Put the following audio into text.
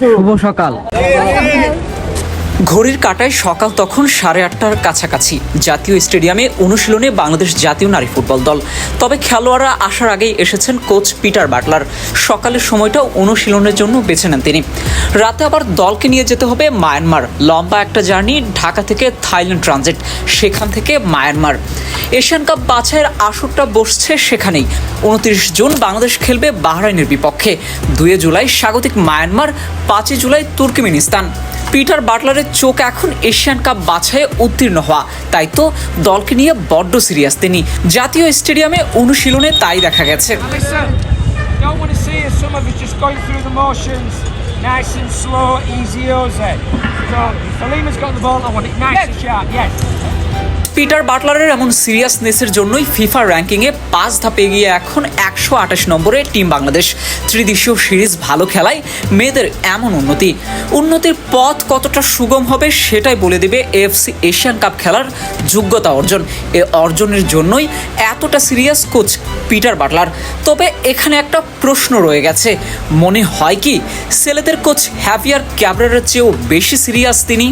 শুভ সকাল। ঘড়ির কাটায় সকাল তখন সাড়ে আটটার কাছাকাছি। জাতীয় স্টেডিয়ামে অনুশীলনে বাংলাদেশ জাতীয় নারী ফুটবল দল। তবে খেলোয়াড়রা আসার আগেই এসেছেন কোচ পিটার বাটলার। সকালের সময়টা অনুশীলনের জন্য বেছে নেন তিনি। রাতে আবার দলকে নিয়ে যেতে হবে মায়ানমার। লম্বা একটা জার্নি ঢাকা থেকে থাইল্যান্ড ট্রানজিট, সেখান থেকে মায়ানমার। এশিয়ান কাপ বাছাইয়ের আসরটা বসছে সেখানেই। উনত্রিশ জুন বাংলাদেশ খেলবে বাহরাইনের বিপক্ষে। দুয়ে জুলাই স্বাগতিক মায়ানমার, পাঁচই জুলাই তুর্কমেনিস্তান। পিটার বাটলারের চোখ এখন এশিয়ান কাপ বাছায় উত্তীর্ণ হওয়া। তাই তো দলকে নিয়ে বড্ড সিরিয়াস তিনি। জাতীয় স্টেডিয়ামে অনুশীলনে তাই দেখা গেছে। Nice and slow, easy, Jose. So, if Salima's got the ball, I want it. Nice yes. and sharp, yes. Peter বাটলারের এমন সিরিয়াসনেসের জন্যই ফিফা র্যাঙ্কিংয়ে পাঁচ ধাপে এগিয়ে এখন একশো আঠাশ নম্বরে টিম বাংলাদেশ। ত্রিদেশীয় সিরিজ ভালো খেলায় মেয়েদের এমন উন্নতি। উন্নতির পথ কতটা সুগম হবে সেটাই বলে দেবে এফসি এশিয়ান কাপ খেলার যোগ্যতা অর্জন। এ অর্জনের জন্যই এতটা সিরিয়াস কোচ পিটার বাটলার। তবে এখানে একটা প্রশ্ন রয়ে গেছে। মনে হয় কি ছেলেদের কোচ হ্যাভিয়ার ক্যাবরারের চেয়েও বেশি সিরিয়াস তিনি?